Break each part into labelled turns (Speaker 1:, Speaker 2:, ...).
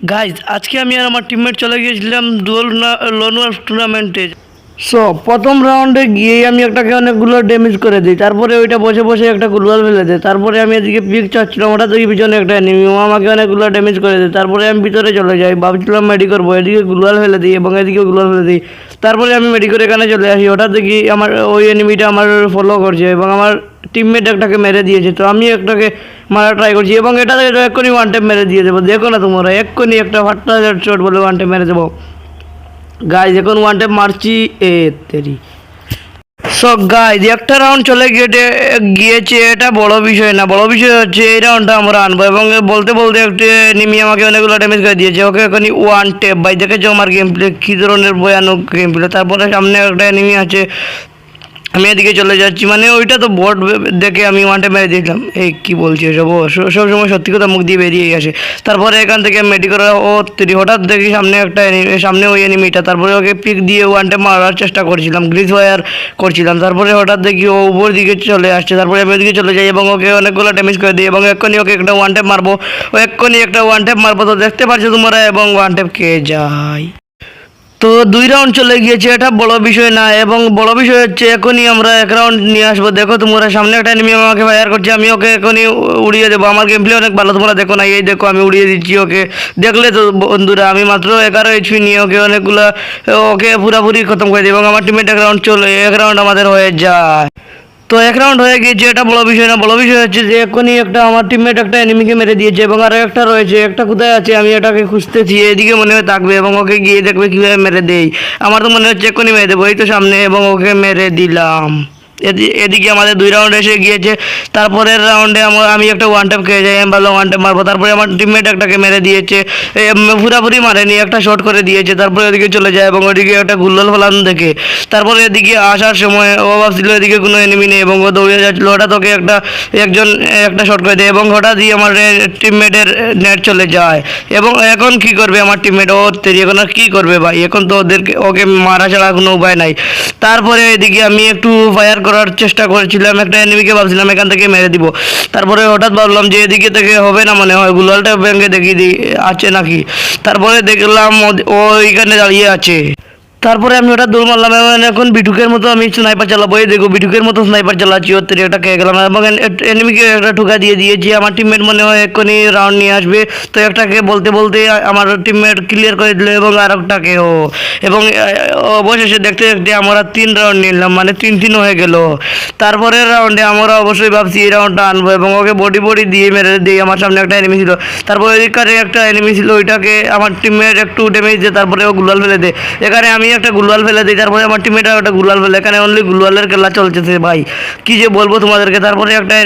Speaker 1: Guys আজকে আমি আর আমার টিমমেট চলে গিয়েছিলাম ডুয়েল লোনওয়ার টুর্নামেন্টে সো প্রথম রাউন্ডে গিয়েই আমি একটাকে অনেকগুলো ড্যামেজ করে দিই। তারপরে ওইটা বসে বসে একটা গুলওয়াল ফেলে দেয়। তারপরে আমি এদিকে পিক চাচ্ছিলাম, হঠাৎ দেখি পিছনে একটা এনিমি ও আমাকে অনেকগুলো ড্যামেজ করে দেয়। তারপরে আমি ভিতরে চলে যাই, ভাবছিলাম মেডি করব এদিকে গুলওয়াল ফেলে দিই এবং এদিকে গুলওয়াল ফেলে দিই। তারপরে আমি মেডি করে এখানে চলে আসি। হঠাৎ দেখি আমার, ওই এনিমিটা আমার ফলো করছে এবং আমার টিমমেট একটাকে মেরে দিয়েছে। তো আমি একটাকে মারা ট্রাই করছি এবং এটা এক্ষুনি ওয়ান টাইম মেরে দিয়ে দেবো। দেখো না তোমরা, এক্ষুনি একটা ফাটটা শট বলে ওয়ান টাইম মেরে দেবো। গাইজ এখন ওয়ান টাইম মারছি, এ তেরি। সো গাইজ একটা রাউন্ড চলে গিয়ে গিয়েছে, এটা বড় বিষয় না, বড় বিষয় হচ্ছে এই রাউন্ডটা আমরা আনব এবং বলতে বলতে একটু নিমি আমাকে অনেকগুলো ড্যামেজ করে দিয়েছে। ওকে এখনই ওয়ান টেপ বাই দেখেছ আমার গেম প্লে কী ধরনের ভয়ানক গেম প্লে তারপরে সামনে একটা নিমি আছে আমি এদিকে চলে যাচ্ছি। মানে ওইটা তো বোর্ড দেখে আমি ওয়ানটা মেরে দিয়েছিলাম এই কি বলছি সব সব সময় সত্যি কথা মুখ দিয়ে বেরিয়ে আসে। তারপরে এখান থেকে মেডিকেল ও হঠাৎ দেখি সামনে একটা সামনে ওই এনিমিটা তারপরে ওকে পিক দিয়ে ওয়ানটা মারার চেষ্টা করছিলাম গ্রিজ ওয়ার করছিলাম। তারপরে হঠাৎ দেখি ও উপর দিকে চলে আসছে। তারপরে আমি ওদিকে চলে যাই এবং ওকে অনেকগুলো ড্যামেজ করে দিই এবং এক্ষুনি ওকে একটা ওয়ান মারবো। ও এক্ষুনি একটা ওয়ান মারবো। তো দেখতে পাচ্ছ তোমরা এবং ওয়ান কে যায়। তো দুই রাউন্ড চলে গিয়েছে, এটা বড় বিষয় না, এবং বড় বিষয় হচ্ছে এখনই আমরা এক রাউন্ড নিয়ে আসব। দেখো, তোমরা সামনে একটা এনিমি আমাকে ফায়ার করছে, আমি ওকে এখনই উড়িয়ে দেবো। আমার গেম প্লে অনেক ভালো, তোমরা দেখো না, এই দেখো, আমি উড়িয়ে দিচ্ছি ওকে। দেখলে তো বন্ধুরা, আমি মাত্র এগারো এইচপি নিয়ে ওকে অনেকগুলো, ওকে পুরাপুরি খতম করে দিই এবং আমার টিমের এক রাউন্ড চলে, এক রাউন্ড আমাদের হয়ে যায়। তো এক রাউন্ড হয়ে গিয়েছে, এটা বড় বিষয় না, বড় বিষয় হচ্ছে যে এখনই একটা আমার টিমমেট একটা এনিমিকে মেরে দিয়েছে এবং আরও একটা রয়েছে, একটা কোথায় আছে আমি এটাকে খুঁজতেছি, এদিকে মনে হয় থাকবে এবং ওকে গিয়ে দেখবে কীভাবে মেরে দেই। আমার তো মনে হচ্ছে এক্ষুনি মেরে দেবো, এই তো সামনে এবং ওকে মেরে দিলাম। এদিকে আমাদের দুই রাউন্ড এসে গিয়েছে। তারপরের রাউন্ডে আমি একটা ওয়ান ট্যাপ খেয়ে যাই, আমি ভালো ওয়ান ট্যাপ মারবো। তারপরে আমার টিমমেট একটাকে মেরে দিয়েছে। পুরাপুরি মারেনি, একটা শট করে দিয়েছে। তারপরে ওদিকে চলে যায় এবং ওদিকে একটা গুল্লল ফেলান দেখে। তারপরে এদিকে আসার সময় ও ভাবছিল এদিকে কোনো এনিমি নেই এবং ও দৌড়ে যাচ্ছিল হঠাৎ ওকে একটা, একজন, একটা শট করে দেয় এবং হঠাৎই আমার টিমমেটের নেট চলে যায়। এবং এখন কি করবে আমার টিমমেট ও তেরি, এখন আর কী করবে ভাই? এখন তো ওদেরকে, ওকে মারা ছাড়া কোনো উপায় নাই। তারপরে এদিকে আমি একটু ফায়ার করার চেষ্টা করেছিলাম, একটা এনিমিকে ভাবছিলাম, এখান থেকে মেরে দিব। তারপরে হঠাৎ ভাবলাম যে এদিকে থেকে হবে না মনে হয় গুলালটা ব্যাঙ্কে দেখি আছে নাকি? তারপরে দেখলাম ও এখানে দাঁড়িয়ে আছে। তারপরে আমি ওটা দৌড় মারলাম এবং এখন বিটুকের মতো আমি স্নাইপার চালাবো। এই দেখো, বিটুকের মতো স্নাইপার চালাচ্ছি, ওর থেকে একটা খেয়ে গেলাম। এবং এনিমিকে একটা ঠুকা দিয়ে দিয়েছি। আমার টিমমেট মনে হয় এক্ষুনি রাউন্ড নিয়ে আসবে। তো একটাকে বলতে বলতে আমার টিমমেট ক্লিয়ার করে দিল এবং আর একটাকেও এবং অবশেষে দেখতে দেখতে আমরা তিন রাউন্ড নিলাম মানে তিন তিন হয়ে গেল। তারপরের রাউন্ডে আমরা অবশ্যই ভাবছি এই রাউন্ডটা আনব এবং ওকে বডি বডি দিয়ে মেরে দিই আমার সামনে একটা এনিমি ছিল। তারপর ওইদিককারে একটা এনিমি ছিল, ওইটাকে আমার টিমমেট একটু ড্যামেজ দেয় তারপরে ও গুলাল ফেলে দেয়। এখানে আমি একটা গুলাল ফেলে দিই, তারপরে আমার টিমমেট একটা গুলাল ফেলে। এখানে অনলি গুলালের খেলা চলতেছে ভাই। কি যে বলব তোমাদেরকে, তারপরে একটা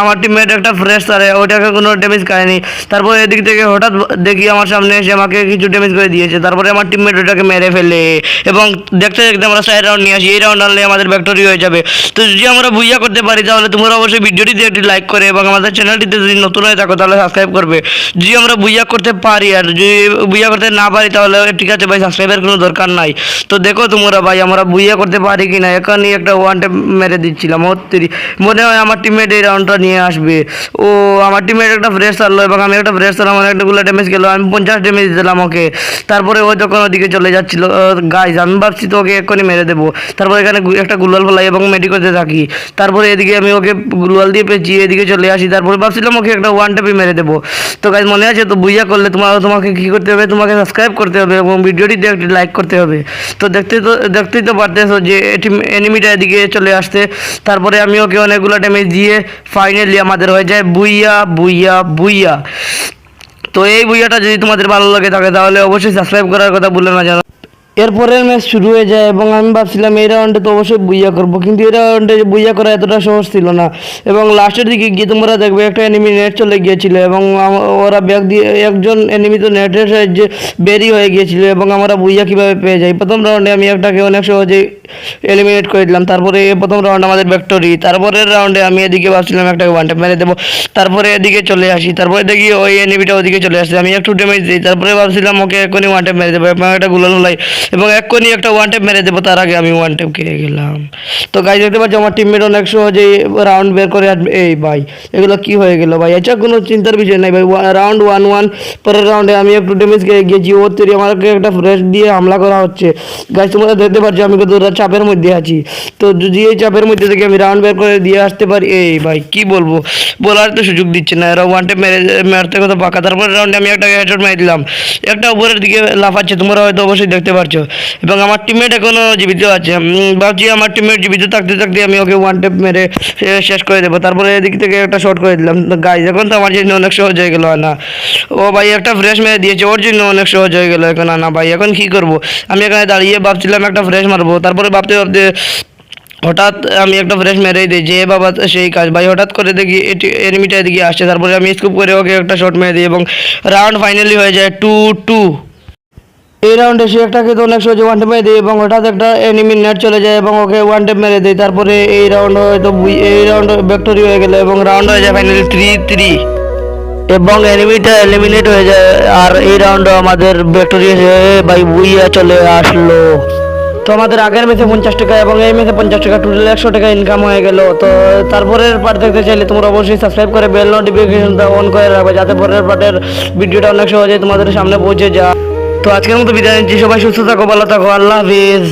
Speaker 1: আমার টিমমেট একটা ফ্রেশ তারে ওইটাকে কোনো ড্যামেজ খায়নি তারপরে এদিক থেকে হঠাৎ দেখি আমার সামনে এসে আমাকে কিছু ড্যামেজ করে দিয়েছে। তারপরে আমার টিমমেট ওটাকে মেরে ফেলে এবং দেখতে দেখতে আমরা সাইড রাউন্ড নিয়ে আসি। এই রাউন্ড আনলে আমাদের ব্যাক্টরি হয়ে যাবে। তো যদি আমরা বুঝিয়া করতে পারি, তাহলে তোমরা অবশ্যই ভিডিওটিতে একটি লাইক করে এবং আমাদের চ্যানেলটিতে যদি নতুন হয়ে থাকো, তাহলে সাবস্ক্রাইব করবে। যদি আমরা বুঝিয়া করতে পারি আর যদি বুঝিয়া করতে না পারি, তাহলে ঠিক আছে ভাই সাবস্ক্রাইবের কোনো দরকার নাই। তো দেখো তোমরা ভাই, আমরা বুঝিয়া করতে পারি কি না এখানে একটা ওয়ান টাইম মেরে দিচ্ছিলাম হত্তিরি মনে হয় আমার টিমমেট এই রাউন্ডটা নিয়ে আসবে। ও, আমার টিমমেট একটা ফ্রেশ ছাড়লো এবং আমি একটা ফ্রেশ ছাড়লাম আমার একটাগুলো ড্যামেজ গেলো, আমি পঞ্চাশ ড্যামেজ দিলাম ওকে। তারপরে ও যখন ওদিকে চলে যাচ্ছিল গাইজ আমি ভাবছি তো ওকে এক্ষুনি মেরে দেবো। তারপরে এখানে একটা গুলাল ফেলাই এবং মেডি করতে থাকি। তারপরে এদিকে আমি ওকে গুলাল দিয়ে পেয়েছি এদিকে চলে আসি, তারপরে ভাবছিলাম ওকে একটা ওয়ান টেপে মেরে দেবো। তো গাইজ মনে আছে তো বুঝা করলে তোমার তোমাকে কী করতে হবে? তোমাকে সাবস্ক্রাইব করতে হবে এবং ভিডিওটিতে একটি লাইক করতে হবে। তো দেখতে তো দেখতেই তো পারতেছো যে এটি এনিমিটা এদিকে চলে আসতে তারপরে আমি ওকে অনেকগুলো ড্যামেজ দিয়ে ফাইনালি আমাদের হয়ে যায় বুইয়া বুইয়া বুইয়া। তো এই বুইয়াটা যদি তোমাদের ভালো লাগে থাকে তাহলে অবশ্যই সাবস্ক্রাইব করার কথা বলে না, জানো? এরপরের ম্যাচ শুরু হয়ে যায় এবং আমি ভাবছিলাম এই রাউন্ডে তো অবশ্যই বুইয়া করব। কিন্তু এই রাউন্ডে বুইয়া করা এতটা সহজ ছিল না। এবং লাস্টের দিকে গিয়ে তোমরা দেখবে একটা এনিমি নেট চলে গিয়েছিল এবং ওরা ব্যাগ দিয়ে, একজন এনিমি তো নেটের সাহায্যে বেরি হয়ে গিয়েছিল এবং আমরা বুইয়া কীভাবে পেয়ে যাই? প্রথম রাউন্ডে আমি একটাকে অনেক সহজেই এলিমিনেট করে দিলাম। তারপরে প্রথম রাউন্ড আমাদের ব্যাক্টরি তারপরের রাউন্ডে আমি এদিকে ভাবছিলাম একটাকে ওয়ান টাইম মেরে দেবো। তারপরে এদিকে চলে আসি। তারপরে দেখি ওই এনিমিটা ওদিকে চলে আসছে। আমি একটু ড্যামেজ দিই। তারপরে ভাবছিলাম, ওকে, এখনই ওয়ান টাইম মেরে দেবো। একটা গুলো হলাই এবং এক্ষুনি একটা ওয়ান টেপ মেরে দেবো, তার আগে আমি ওয়ান টেপ খেয়ে গেলাম। তো গাই দেখতে পাচ্ছি আমার টিমমেট অনেক সহজেই রাউন্ড বের করে এই ভাই, এগুলো কি হয়ে গেল ভাই? এটা কোনো চিন্তার বিষয় নাই ভাই। রাউন্ড ওয়ান ওয়ান পরের রাউন্ডে আমি একটু ড্যামেজ খেয়ে গিয়েছি ওর তৈরি আমাকে একটা ফ্রেশ দিয়ে হামলা করা হচ্ছে। গাছ তোমরা দেখতে পাচ্ছ আমি কিন্তু চাপের মধ্যে আছি। তো যদি এই চাপের মধ্যে থেকে আমি রাউন্ড বের করে দিয়ে আসতে পারি এই ভাই, কি বলব? বলার তো সুযোগ দিচ্ছে না। এরা ওয়ান টেপ মেরে মারতে কথা পাকা তারপরে রাউন্ডে আমি একটা হেডশট মেরে দিলাম। একটা উপরের দিকে লাফাচ্ছে। তোমরা হয়তো অবশ্যই দেখতে পারছ। এবং আমার টিমমেট এখনও জীবিত আছে। ভাবছি আমার টিমমেট জীবিত থাকতে থাকতে আমি ওকে ওয়ান টেপ মেরে শেষ করে দেবো। তারপরে এদিক থেকে একটা শর্ট করে দিলাম। গাইজ এখন তো আমার জন্য অনেক সহজ হয়ে গেল না ও ভাই, একটা ফ্রেশ মেরে দিয়েছে। ওর জন্য অনেক সহজ হয়ে গেল এখন না ভাই। এখন কি করব? আমি এখানে দাঁড়িয়ে ভাবছিলাম একটা ফ্রেশ মারবো। তারপরে ভাবতে ভাবতে হঠাৎ আমি একটা ফ্রেশ মেরেই দিই। যে বাবা, সেই কাজ। ভাই, হঠাৎ করে দেখি এটি এনিমিটা এদিকে আসছে। তারপরে আমি স্কুপ করে ওকে একটা শট মেরে দিই এবং রাউন্ড ফাইনালি হয়ে যায় টু টু এই রাউন্ডে সে একটাকে তো অনেক সহজে ওয়ান টেপ মেরে দিই এবং হঠাৎ একটা এনিমি নেট চলে যায় এবং ওকে ওয়ান টেপ মেরে দেয়। তারপরে এই রাউন্ড হয়তো এই রাউন্ড ভেক্টরি হয়ে গেল এবং রাউন্ড হয়ে যায় ফাইনালি থ্রি থ্রি এবং এনিমিটা এলিমিনেট হয়ে যায় আর এই রাউন্ড আমাদের হয়ে বাই বুইয়া চলে আসলো। তো আমাদের আগের ম্যাচে পঞ্চাশ টাকা এবং এই ম্যাচে পঞ্চাশ টাকা টোটাল একশো টাকা ইনকাম হয়ে গেল। তো তারপরের পার্ট দেখতে চাইলে তোমরা অবশ্যই সাবস্ক্রাইব করে বেল নোটিফিকেশনটা অন করে রাখবে, যাতে পরের পার্টের ভিডিওটা অনেক সহজে তোমাদের সামনে পৌঁছে যায়। তো আজকের মতো বিদায় নিচ্ছি। সবাই সুস্থ থাকো ভালো থাকো আল্লাহ হাফিজ।